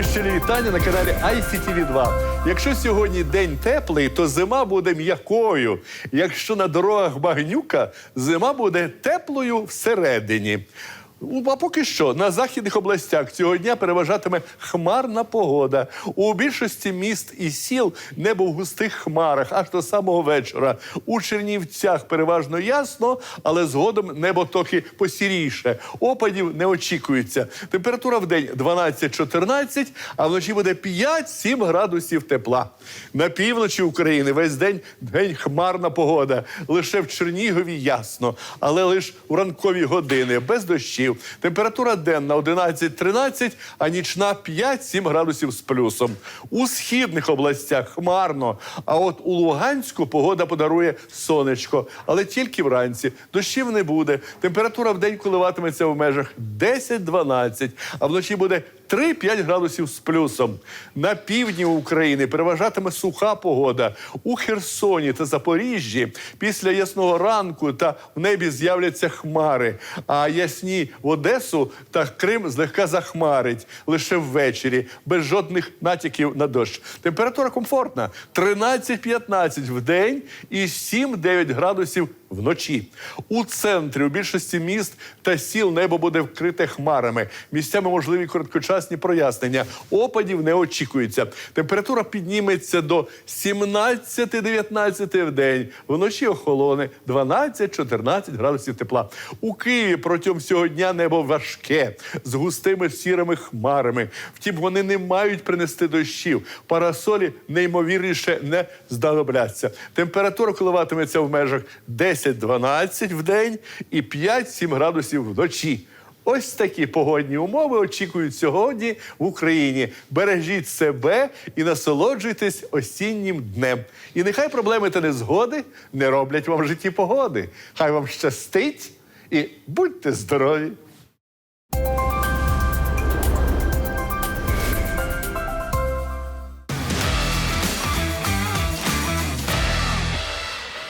Щирі вітання на каналі ICTV 2. Якщо сьогодні день теплий, то зима буде м'якою. Якщо на дорогах багнюка, зима буде теплою всередині. А поки що на західних областях цього дня переважатиме хмарна погода. У більшості міст і сіл небо в густих хмарах аж до самого вечора. У Чернівцях переважно ясно, але згодом небо трохи посіріше. Опадів не очікується. Температура в день 12-14, а вночі буде 5-7 градусів тепла. На півночі України весь день день хмарна погода. Лише в Чернігові ясно, але лише у ранкові години без дощів. Температура денна 11-13, а нічна 5-7 градусів з плюсом. У східних областях хмарно. А от у Луганську погода подарує сонечко, але тільки вранці. Дощів не буде. Температура в день коливатиметься в межах 10-12, а вночі буде 3-5 градусів з плюсом. На півдні України переважатиме суха погода. У Херсоні та Запоріжжі після ясного ранку та в небі з'являться хмари. А ясні в Одесу та Крим злегка захмарить лише ввечері, без жодних натяків на дощ. Температура комфортна 13-15 в день і 7-9 градусів вночі. У центрі у більшості міст та сіл небо буде вкрите хмарами. Місцями можливі короткочасні прояснення. Опадів не очікується. Температура підніметься до 17-19 в день. Вночі охолоне 12-14 градусів тепла. У Києві протягом всього дня небо важке з густими сірими хмарами. Втім, вони не мають принести дощів. Парасолі неймовірніше не здалобляться. Температура коливатиметься в межах 10-12 в день і 5-7 градусів вночі. Ось такі погодні умови очікують сьогодні в Україні. Бережіть себе і насолоджуйтесь осіннім днем. І нехай проблеми та незгоди не роблять вам в житті погоди. Хай вам щастить і будьте здорові!